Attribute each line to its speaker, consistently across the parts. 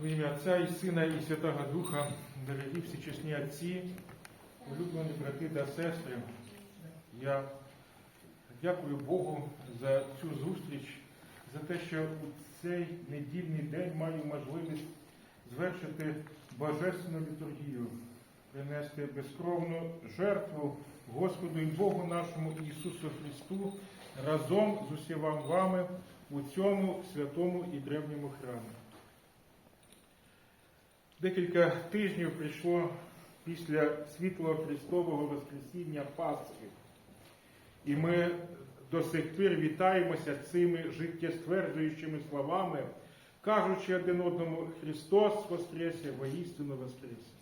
Speaker 1: В ім'я Отця і Сина, і Святого Духа, дорогі всечесні отці, улюблені брати та сестри, я дякую Богу за цю зустріч, за те, що у цей недільний день маю можливість звершити божественну літургію, принести безкровну жертву Господу і Богу нашому Ісусу Христу разом з усіма вами у цьому святому і древньому храмі. Декілька тижнів прийшло після світлого Христового Воскресіння Пасхи. І ми до сих пір вітаємося цими життєстверджуючими словами, кажучи один одному Христос Воскресе, воістину Воскресе.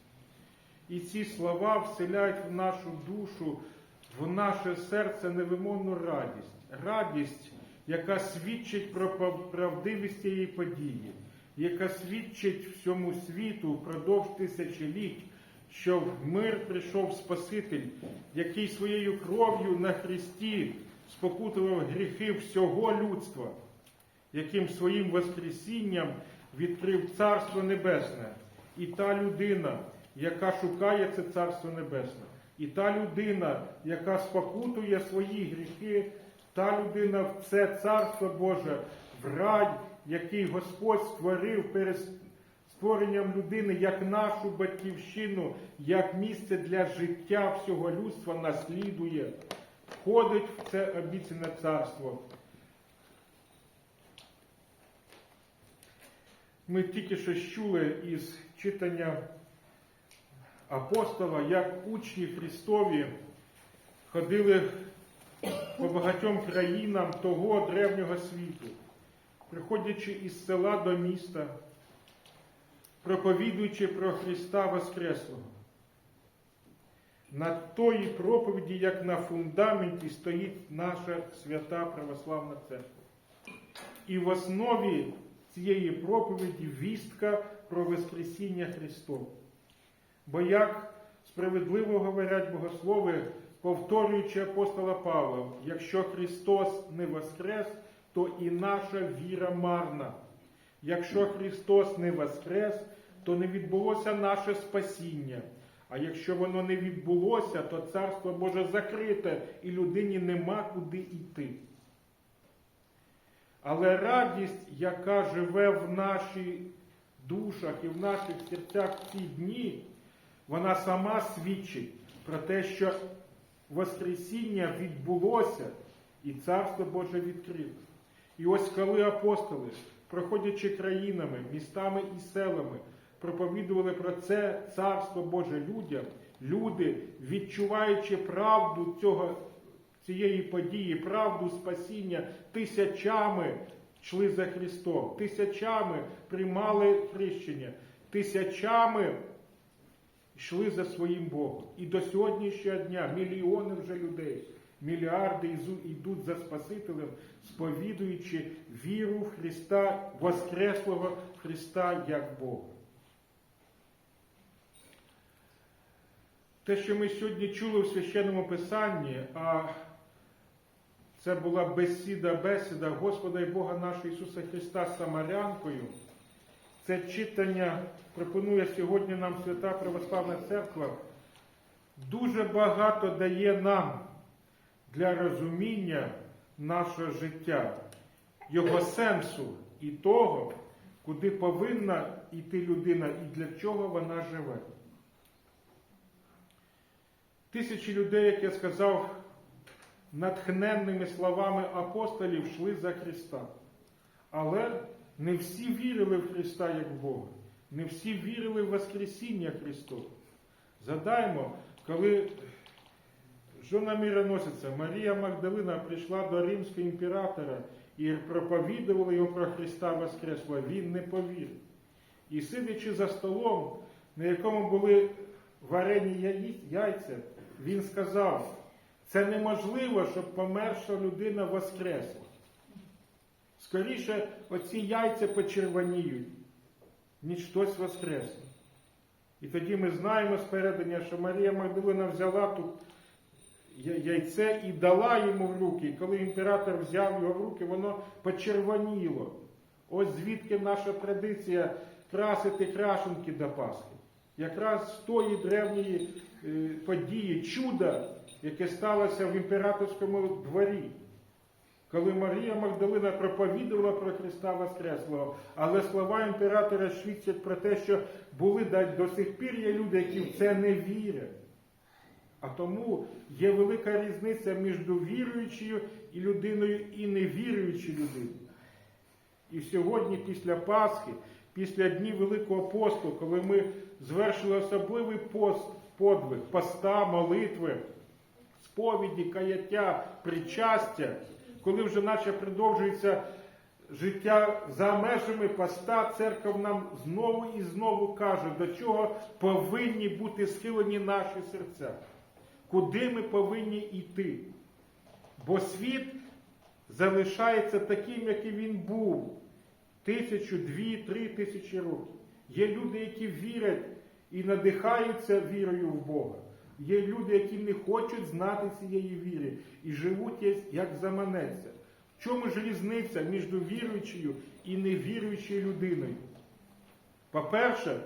Speaker 1: І ці слова вселяють в нашу душу, в наше серце невимовну радість. Радість, яка свідчить про правдивість цієї події яка свідчить всьому світу впродовж тисячоліть, що в мир прийшов Спаситель, який своєю кров'ю на Христі спокутував гріхи всього людства, яким своїм Воскресінням відкрив Царство Небесне. І та людина, яка шукає це Царство Небесне, і та людина, яка спокутує свої гріхи, та людина в це Царство Боже, в рай який Господь створив перед створенням людини як нашу батьківщину, як місце для життя всього людства наслідує, входить в це обіцяне царство. Ми тільки що чули із читання апостола, як учні Христові ходили по багатьом країнам того древнього світу приходячи із села до міста, проповідуючи про Христа Воскреслого. На тої проповіді, як на фундаменті, стоїть наша свята Православна Церква. І в основі цієї проповіді вістка про Воскресіння Христове. Бо як справедливо говорять богослови, повторюючи апостола Павла, якщо Христос не воскрес, то і наша віра марна. Якщо Христос не воскрес, то не відбулося наше спасіння. А якщо воно не відбулося, то Царство Боже закрите і людині нема куди йти. Але радість, яка живе в наших душах і в наших серцях в ці дні, вона сама свідчить про те, що Воскресіння відбулося і Царство Боже відкрите. І ось коли апостоли, проходячи країнами, містами і селами, проповідували про це царство Боже людям, люди, відчуваючи правду цього, цієї події, правду спасіння, тисячами йшли за Христом, тисячами приймали хрещення, тисячами йшли за своїм Богом. І до сьогоднішнього дня мільйони вже людей мільярди йдуть за Спасителем, сповідуючи віру в Христа, Воскреслого Христа як Бога. Те, що ми сьогодні чули в священному Писанні, а це була бесіда, бесіда Господа і Бога нашого Ісуса Христа з Самарянкою. Це читання пропонує сьогодні нам Свята Православна Церква, дуже багато дає нам для розуміння нашого життя, його сенсу і того, куди повинна йти людина і для чого вона живе. Тисячі людей, як я сказав, натхненними словами апостолів йшли за Христа. Але не всі вірили в Христа як Бога, не всі вірили в Воскресіння Христове. Задаймо, коли Жона мироносиця Марія Магдалина прийшла до римського імператора і проповідувала його про Христа Воскресла. Він не повірив. І сидячи за столом, на якому були варені яйця, він сказав, це неможливо, щоб померша людина воскресла. Скоріше оці яйця почервоніють, ніж хтось воскресне. І тоді ми знаємо з передання, що Марія Магдалина взяла ту яйце і дала йому в руки. І коли імператор взяв його в руки, воно почервоніло. Ось звідки наша традиція красити крашенки до Пасхи. Якраз з тої древньої е, події, чуда, яке сталося в імператорському дворі. Коли Марія Магдалина проповідувала про Христа Воскреслого, але слова імператора свідчать про те, що були до сих пір є люди, які в це не вірять. А тому є велика різниця між віруючою і людиною і невіруючою людиною. І сьогодні, після Пасхи, після днів Великого посту, коли ми звершили особливий пост, подвиг, поста, молитви, сповіді, каяття, причастя, коли вже наче продовжується життя за межами поста, церква нам знову і знову каже, до чого повинні бути схилені наші серця, куди ми повинні йти. Бо світ залишається таким, який він був тисячу, дві, три тисячі років. Є люди, які вірять і надихаються вірою в Бога. Є люди, які не хочуть знати цієї віри і живуть як заманеться. В чому ж різниця між віруючою і невіруючою людиною? По-перше,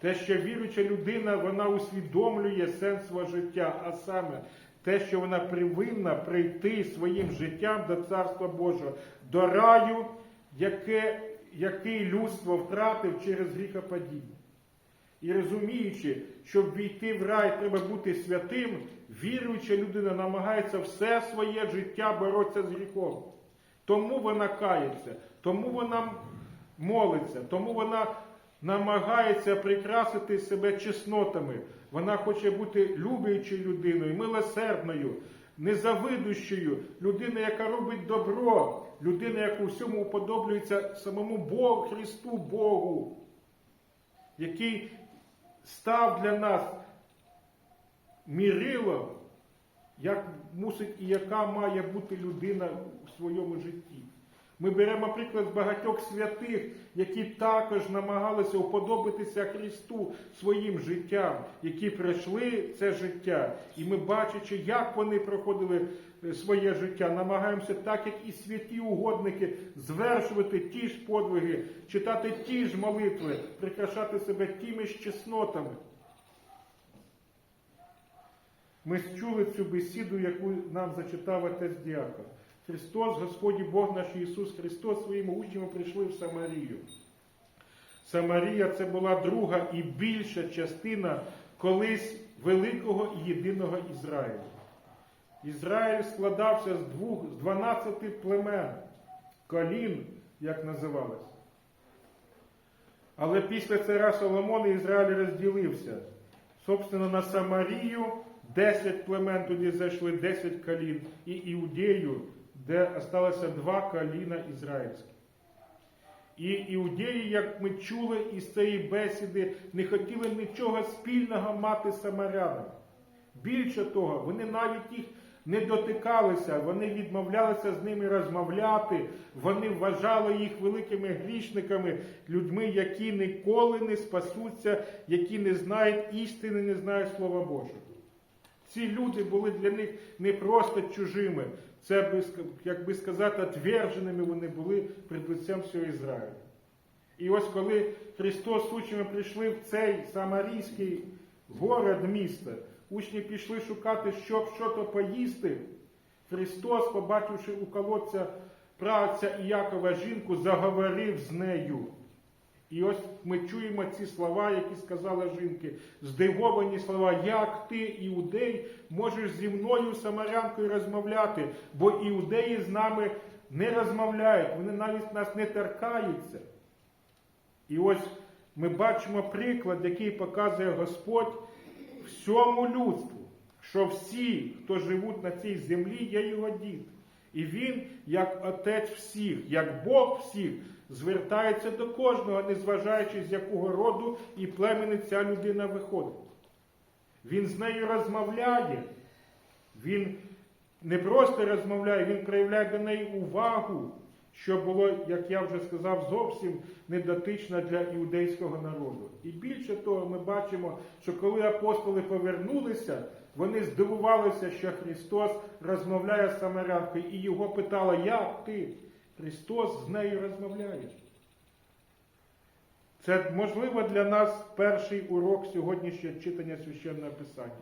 Speaker 1: те, що віруюча людина, вона усвідомлює сенс свого життя, а саме те, що вона повинна прийти своїм життям до Царства Божого, до раю, яке, який людство втратив через гріхопадіння. І розуміючи, щоб війти в рай, треба бути святим, віруюча людина намагається все своє життя боротися з гріхом. Тому вона кається, тому вона молиться, тому вона намагається прикрасити себе чеснотами. Вона хоче бути любяючою людиною, милосердною, незавидущою, людиною, яка робить добро, людина, яка всьому уподоблюється самому Богу, Христу Богу, який став для нас мірилом, як мусить і яка має бути людина у своєму житті. Ми беремо приклад багатьох святих, які також намагалися уподобитися Христу своїм життям, які пройшли це життя. І ми, бачачи, як вони проходили е, своє життя, намагаємося, так як і святі угодники, звершувати ті ж подвиги, читати ті ж молитви, прикрашати себе тими ж чеснотами. Ми чули цю бесіду, яку нам зачитав отець Діакон. Христос, Господь Бог наш Ісус Христос своїми учнями прийшли в Самарію. Самарія це була друга і більша частина колись великого і єдиного Ізраїлю. Ізраїль складався з двох, з 12 племен, колін, як називалось. Але після царя Соломона Ізраїль розділився. Собственно, на Самарію 10 племен туди зайшли, 10 колін, і Іудею, де осталося два коліна ізраїльські. І іудеї, як ми чули із цієї бесіди, не хотіли нічого спільного мати з самарянами. Більше того, вони навіть їх не дотикалися, вони відмовлялися з ними розмовляти, вони вважали їх великими грішниками, людьми, які ніколи не спасуться, які не знають істини, не знають Слова Божого. Ці люди були для них не просто чужими, це, як би сказати, отверженими вони були перед лицем всього Ізраїля. І ось коли Христос з учнями прийшли в цей самарійський город міста, учні пішли шукати, щоб що то поїсти. Христос, побачивши у колодця праця Іякова жінку, заговорив з нею. І ось ми чуємо ці слова, які сказала жінки, здивовані слова, як ти, іудей, можеш зі мною, самарянкою, розмовляти, бо іудеї з нами не розмовляють, вони навіть нас не торкаються. І ось ми бачимо приклад, який показує Господь всьому людству, що всі, хто живуть на цій землі, є його діти. І він, як отець всіх, як Бог всіх, звертається до кожного, незважаючи з якого роду і племени ця людина виходить. Він з нею розмовляє. Він не просто розмовляє, він проявляє до неї увагу, що було, як я вже сказав, зовсім недотично для іудейського народу. І більше того, ми бачимо, що коли апостоли повернулися, вони здивувалися, що Христос розмовляє з самарянкою, і його питали, як ти? Христос з нею розмовляє. Це можливо для нас перший урок сьогоднішнього читання священного писання.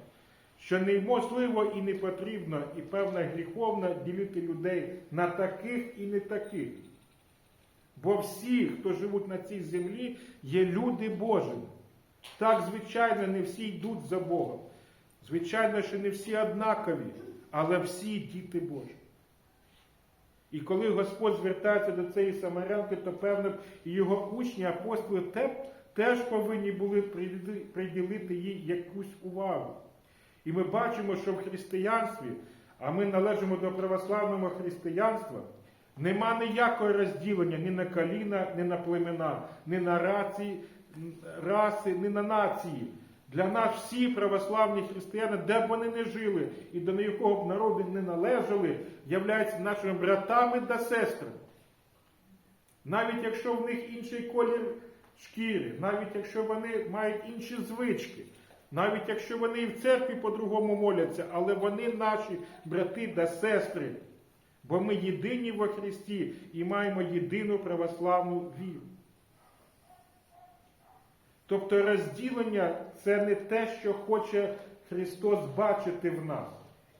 Speaker 1: Що неможливо і не потрібно, і певна гріховна ділити людей на таких і не таких. Бо всі, хто живуть на цій землі, є люди Божі. Так, звичайно, не всі йдуть за Богом. Звичайно, що не всі однакові, але всі діти Божі. І коли Господь звертається до цієї самарянки, то певно його учні, апостоли теж повинні були приділити їй якусь увагу. І ми бачимо, що в християнстві, а ми належимо до православного християнства, нема ніякого розділення ні на коліна, ні на племена, ні на рації, раси, ні на нації. Для нас всі православні християни, де б вони не жили і до якого б народу не належали, являються нашими братами та сестрами. Навіть якщо в них інший колір шкіри, навіть якщо вони мають інші звички, навіть якщо вони і в церкві по-другому моляться, але вони наші брати та сестри, бо ми єдині во Христі і маємо єдину православну віру. Тобто розділення це не те, що хоче Христос бачити в нас,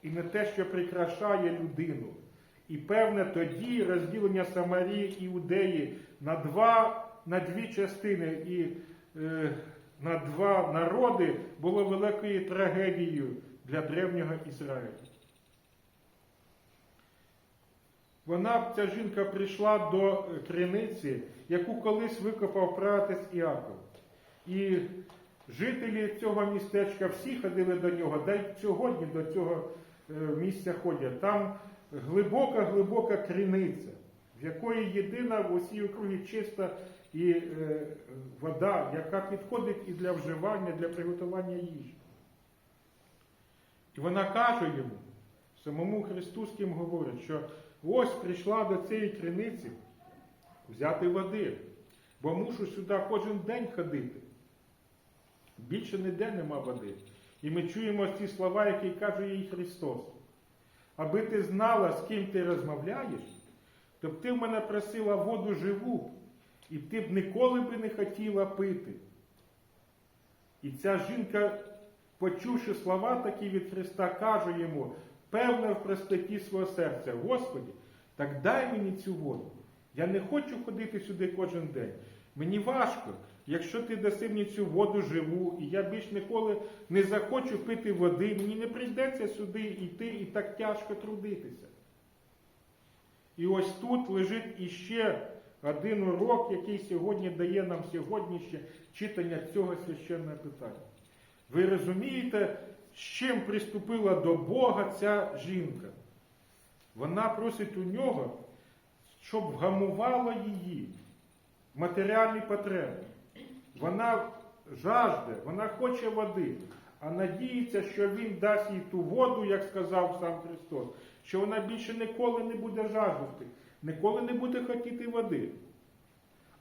Speaker 1: і не те, що прикрашає людину. І певне тоді розділення Самарії і Іудеї на, два, на дві частини і е, на два народи було великою трагедією для древнього Ізраїля. Вона, ця жінка, прийшла до криниці, яку колись викопав пратець Іаков. І жителі цього містечка всі ходили до нього, й сьогодні до цього е, місця ходять. Там глибока-глибока криниця, в якої єдина в усій округі чиста і е, вода, яка підходить і для вживання, для приготування їжі. І вона каже йому, самому Христу з ким говорить, що ось прийшла до цієї криниці взяти води, бо мушу сюди кожен день ходити. Більше ніде нема води. І ми чуємо ці слова, які каже їй Христос. Аби ти знала, з ким ти розмовляєш, то б ти в мене просила воду живу, і ти б ніколи би не хотіла пити. І ця жінка, почувши слова такі від Христа, каже йому, певно, в простоті свого серця, Господі, так дай мені цю воду. Я не хочу ходити сюди кожен день. Мені важко, якщо ти даси мені цю воду живу, і я більш ніколи не захочу пити води, мені не прийдеться сюди йти і так тяжко трудитися. І ось тут лежить іще один урок, який сьогодні дає нам сьогоднішнє читання цього священного питання. Ви розумієте, з чим приступила до Бога ця жінка? Вона просить у нього, щоб вгамувало її матеріальні потреби. Вона жажде, вона хоче води, а надіється, що Він дасть їй ту воду, як сказав сам Христос, що вона більше ніколи не буде жаждати, ніколи не буде хотіти води.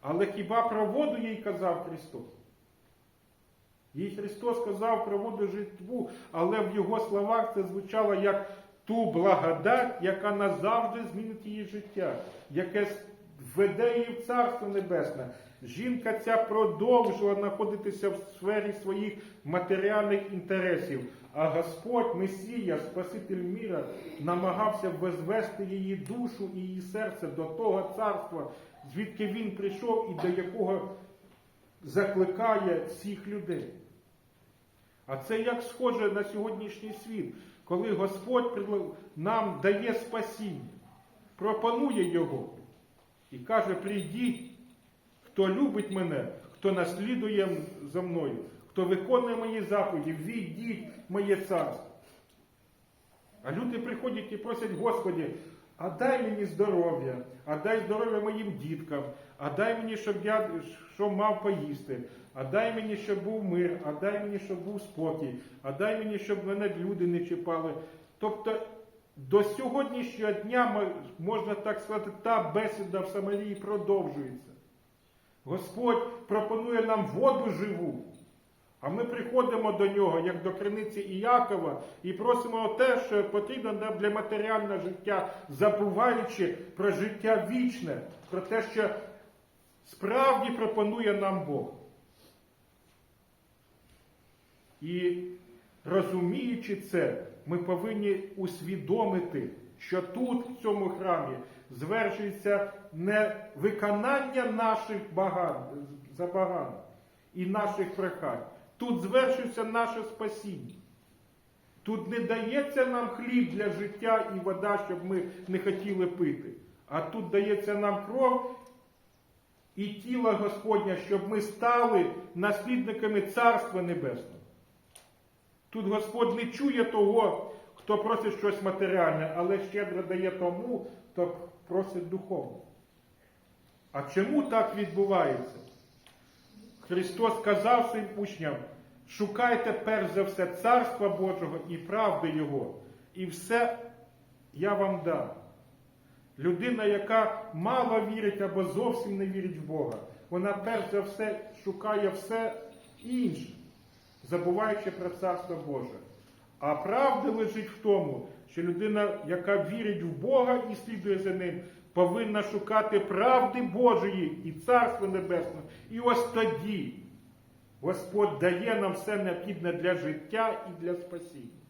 Speaker 1: Але хіба про воду їй казав Христос? Їй Христос сказав про воду життву, але в його словах це звучало як ту благодать, яка назавжди змінить її життя, яке введе її в Царство Небесне. Жінка ця продовжила знаходитися в сфері своїх матеріальних інтересів, а Господь, Месія, Спаситель міра, намагався возвести її душу і її серце до того царства, звідки він прийшов і до якого закликає всіх людей. А це як схоже на сьогоднішній світ, коли Господь нам дає спасіння, пропонує його і каже: прийдіть, хто любить мене, хто наслідує за мною, хто виконує мої заповіді, війдіть моє царство. А люди приходять і просять, Господі, а дай мені здоров'я, а дай здоров'я моїм діткам, а дай мені, щоб я що мав поїсти, а дай мені, щоб був мир, а дай мені, щоб був спокій, а дай мені, щоб мене люди не чіпали. Тобто до сьогоднішнього дня, можна так сказати, та бесіда в Самарії продовжується. Господь пропонує нам воду живу. А ми приходимо до нього, як до криниці Іякова, і просимо те, що потрібно нам для матеріального життя, забуваючи про життя вічне, про те, що справді пропонує нам Бог. І розуміючи це, ми повинні усвідомити, що тут, в цьому храмі, звершується не виконання наших баган, забагань і наших прохань. Тут звершується наше спасіння. Тут не дається нам хліб для життя і вода, щоб ми не хотіли пити. А тут дається нам кров і тіло Господня, щоб ми стали наслідниками Царства Небесного. Тут Господь не чує того, хто просить щось матеріальне, але щедро дає тому, хто просить духовне. А чому так відбувається? Христос сказав своїм учням, шукайте перш за все Царства Божого і правди Його, і все я вам дам. Людина, яка мало вірить або зовсім не вірить в Бога, вона перш за все шукає все інше, забуваючи про Царство Боже. А правда лежить в тому, що людина, яка вірить в Бога і слідує за ним, повинна шукати правди Божої і Царства Небесного. І ось тоді Господь дає нам все необхідне для життя і для спасіння.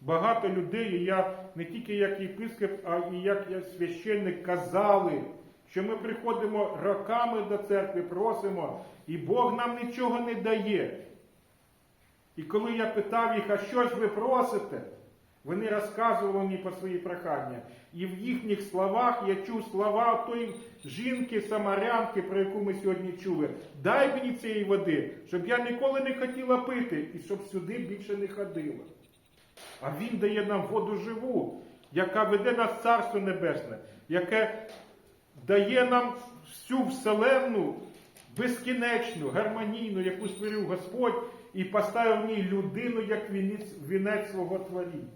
Speaker 1: Багато людей, і я не тільки як єпископ, а і як священник казали, що ми приходимо роками до церкви, просимо, і Бог нам нічого не дає. І коли я питав їх, а що ж ви просите, вони розказували мені про свої прохання. І в їхніх словах я чув слова тої жінки, самарянки, про яку ми сьогодні чули. Дай мені цієї води, щоб я ніколи не хотіла пити і щоб сюди більше не ходила. А Він дає нам воду живу, яка веде нас Царство Небесне, яке дає нам всю вселенну безкінечну, гармонійну, яку створив Господь, і поставив в ній людину як вінець, вінець свого творіння.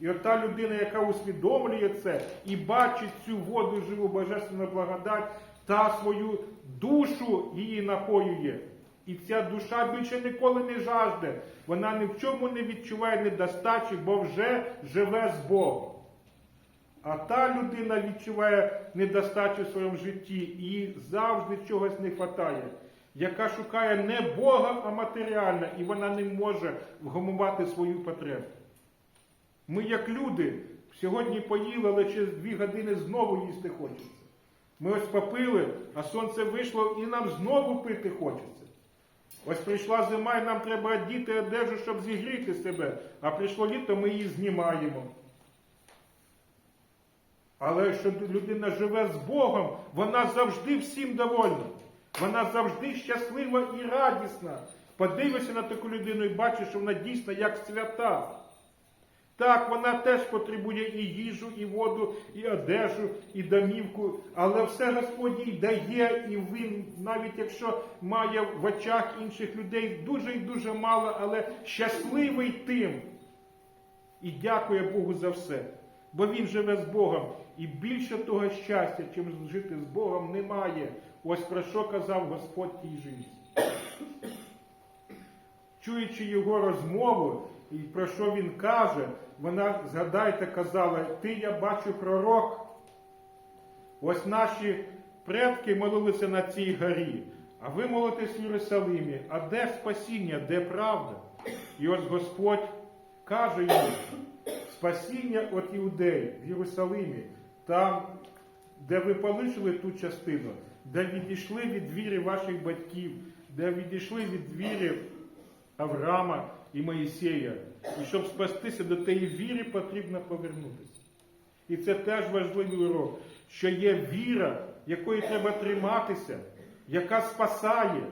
Speaker 1: І от та людина, яка усвідомлює це і бачить цю воду живу божественну благодать, та свою душу її напоює. І ця душа більше ніколи не жажде. Вона ні в чому не відчуває недостачі, бо вже живе з Богом. А та людина відчуває недостачу в своєму житті і завжди чогось не вистачає, яка шукає не Бога, а матеріальне, і вона не може вгамувати свою потребу. Ми, як люди, сьогодні поїли, але через дві години знову їсти хочеться. Ми ось попили, а сонце вийшло і нам знову пити хочеться. Ось прийшла зима, і нам треба одіти одежу, щоб зігріти себе, а прийшло літо, ми її знімаємо. Але що людина живе з Богом, вона завжди всім довольна. Вона завжди щаслива і радісна. Подивишся на таку людину і бачиш, що вона дійсно як свята. Так, вона теж потребує і їжу, і воду, і одежу, і домівку, але все Господь їй дає, і він, навіть якщо має в очах інших людей дуже і дуже мало, але щасливий тим. І дякує Богу за все. Бо він живе з Богом. І більше того щастя, чим жити з Богом, немає. Ось про що казав Господь тій жінці. Чуючи його розмову, і про що він каже, вона, згадайте, казала, ти я бачу пророк. Ось наші предки молилися на цій горі, а ви молитесь в Єрусалимі. А де спасіння, де правда? І ось Господь каже йому, спасіння від іудеїв в Єрусалимі, там, де ви полишили ту частину, де відійшли від віри ваших батьків, де відійшли від віри Авраама і Моїсея. І щоб спастися до тієї віри, потрібно повернутися. І це теж важливий урок, що є віра, якої треба триматися, яка спасає.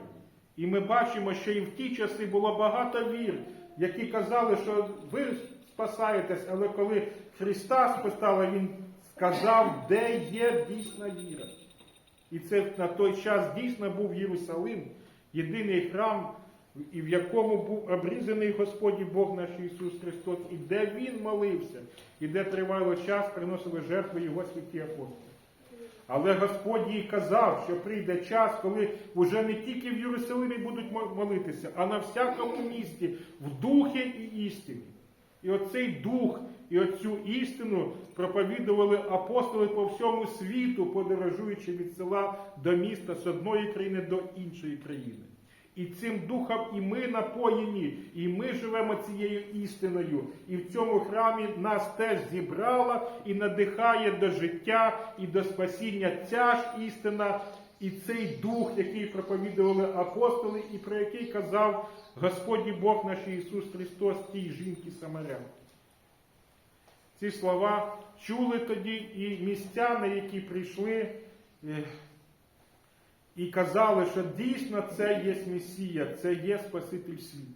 Speaker 1: І ми бачимо, що і в ті часи було багато вір, які казали, що ви спасаєтесь, але коли Христа спасала, Він сказав, де є дійсна віра. І це на той час дійсно був Єрусалим, єдиний храм, і в якому був обрізаний Господь Бог наш Ісус Христос, і де Він молився, і де тривало час, приносили жертви Його святі апостоли. Але Господь їй казав, що прийде час, коли вже не тільки в Єрусалимі будуть молитися, а на всякому місці, в духі і істині. І оцей дух, І оцю істину проповідували апостоли по всьому світу, подорожуючи від села до міста з одної країни до іншої країни. І цим духом і ми напоєні, і ми живемо цією істиною. І в цьому храмі нас теж зібрала і надихає до життя і до спасіння ця ж істина, і цей дух, який проповідували апостоли, і про який казав Господній Бог наш Ісус Христос тій жінки Самарянки. Ці слова чули тоді і містяни, які прийшли е, і казали, що дійсно це є Месія, це є Спаситель світу.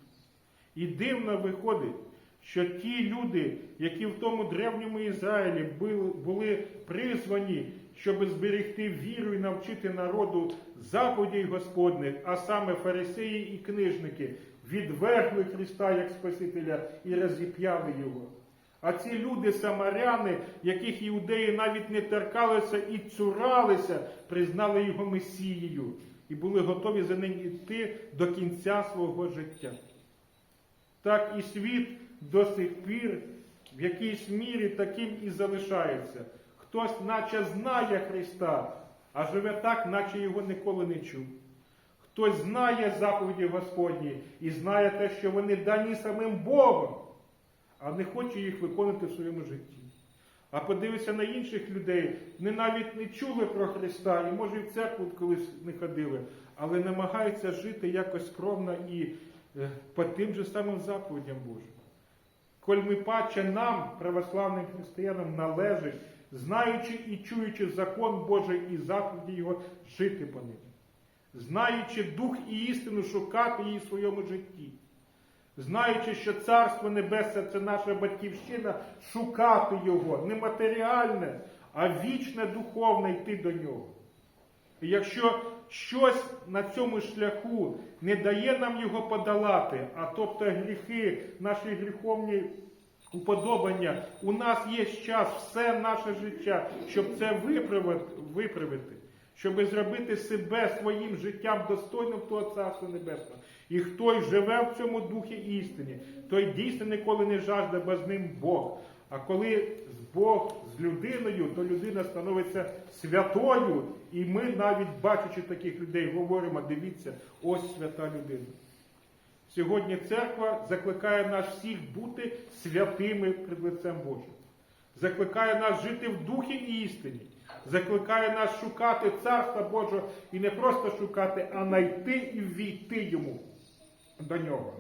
Speaker 1: І дивно виходить, що ті люди, які в тому древньому Ізраїлі були, призвані, щоб зберегти віру і навчити народу заповідей Господних, а саме фарисеї і книжники, відвергли Христа як Спасителя і розіп'яли Його. А ці люди, самаряни, яких іудеї навіть не торкалися і цуралися, признали його Месією і були готові за ним йти до кінця свого життя. Так і світ до сих пір в якійсь мірі таким і залишається. Хтось, наче знає Христа, а живе так, наче його ніколи не чув. Хтось знає заповіді Господні і знає те, що вони дані самим Богом а не хоче їх виконати в своєму житті. А подивися на інших людей, вони навіть не чули про Христа, і може і в церкву колись не ходили, але намагаються жити якось скромно і е, по тим же самим заповідям Божим. Коль ми паче нам, православним християнам, належить, знаючи і чуючи закон Божий і заповіді Його, жити по ним, знаючи дух і істину, шукати її в своєму житті знаючи, що Царство Небесне це наша батьківщина, шукати його не матеріальне, а вічне духовне йти до нього. І якщо щось на цьому шляху не дає нам його подолати, а тобто гріхи, наші гріховні уподобання, у нас є час, все наше життя, щоб це виправити, щоб зробити себе своїм життям достойним того Царства Небесного. І хто живе в цьому духі істині, той дійсно ніколи не жажде, бо з ним Бог. А коли Бог з людиною, то людина становиться святою. І ми, навіть бачачи таких людей, говоримо: дивіться, ось свята людина. Сьогодні церква закликає нас всіх бути святими перед лицем Божим. Закликає нас жити в духі і істині. Закликає нас шукати Царства Божого і не просто шукати, а знайти і ввійти йому до нього.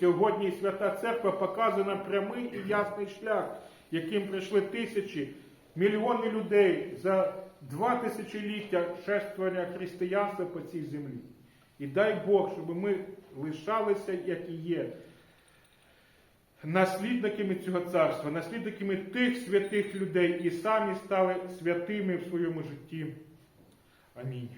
Speaker 1: Сьогодні Свята Церква показує нам прямий і ясний шлях, яким прийшли тисячі, мільйони людей за два тисячоліття шествування християнства по цій землі. І дай Бог, щоб ми лишалися, як і є, наслідниками цього царства, наслідниками тих святих людей і самі стали святими в своєму житті. Амінь.